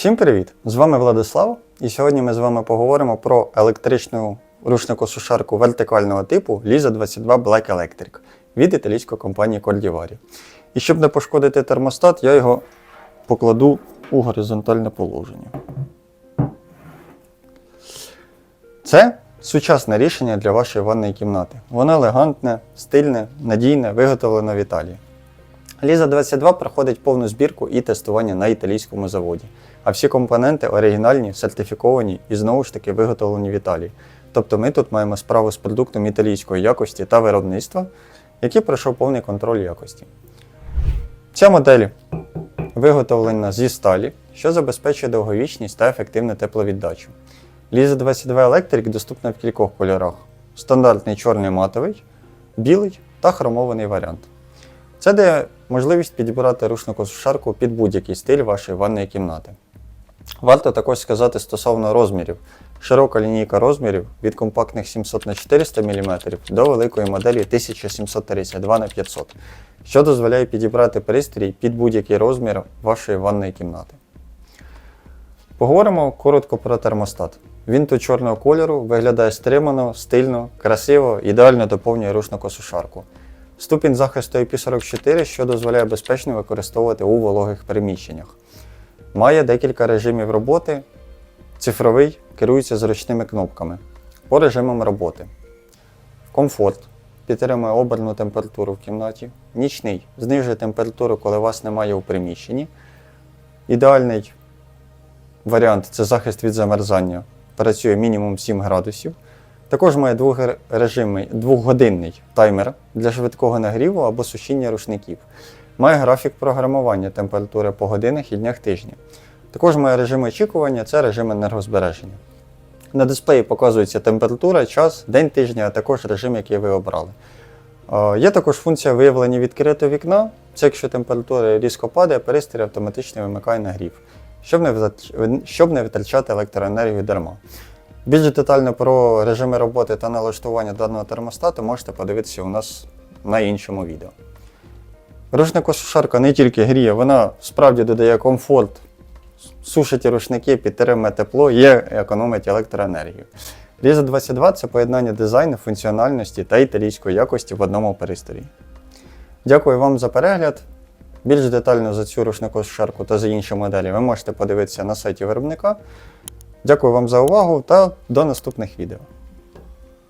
Всім привіт! З вами Владислав, і сьогодні ми з вами поговоримо про електричну рушникосушарку вертикального типу Lisa 22 Black Electric від італійської компанії Cordivari. І щоб не пошкодити термостат, я його покладу у горизонтальне положення. Це сучасне рішення для вашої ванної кімнати. Воно елегантне, стильне, надійне, виготовлено в Італії. Ліза 22 проходить повну збірку і тестування на італійському заводі, а всі компоненти оригінальні, сертифіковані і знову ж таки виготовлені в Італії. Тобто ми тут маємо справу з продуктом італійської якості та виробництва, який пройшов повний контроль якості. Ця модель виготовлена зі сталі, що забезпечує довговічність та ефективну тепловіддачу. Ліза 22 Electric доступна в кількох кольорах: стандартний чорний матовий, білий та хромований варіант. Це дає можливість підібрати рушникосушарку під будь-який стиль вашої ванної кімнати. Варто також сказати стосовно розмірів. Широка лінійка розмірів від компактних 700 на 400 мм до великої моделі 1732 на 500 що дозволяє підібрати пристрій під будь-який розмір вашої ванної кімнати. Поговоримо коротко про термостат. Він тут чорного кольору, виглядає стримано, стильно, красиво, ідеально доповнює рушникосушарку. Ступінь захисту IP44, що дозволяє безпечно використовувати у вологих приміщеннях. Має декілька режимів роботи. Цифровий керується зручними кнопками по режимам роботи. Комфорт підтримує оберну температуру в кімнаті. Нічний знижує температуру, коли вас немає у приміщенні. Ідеальний варіант це захист від замерзання. Працює мінімум 7 градусів. Також має двохрежимний, двохгодинний таймер для швидкого нагріву або сушіння рушників. Має графік програмування температури по годинах і днях тижня. Також має режим очікування, це режим енергозбереження. На дисплеї показується температура, час, день тижня, а також режим, який ви обрали. Е, Є також функція виявлення відкритого вікна. Це якщо температура різко падає, пристрій автоматично вимикає нагрів, щоб не витрачати електроенергію дарма. Більш детально про режими роботи та налаштування даного термостату можете подивитися у нас на іншому відео. Рушникосушарка не тільки гріє, вона справді додає комфорт, сушить рушники, підтримує тепло і економить електроенергію. Різа 22 це поєднання дизайну, функціональності та італійської якості в одному пристрої. Дякую вам за перегляд. Більш детально за цю рушникосушарку та за інші моделі ви можете подивитися на сайті виробника. Дякую вам за увагу та до наступних відео.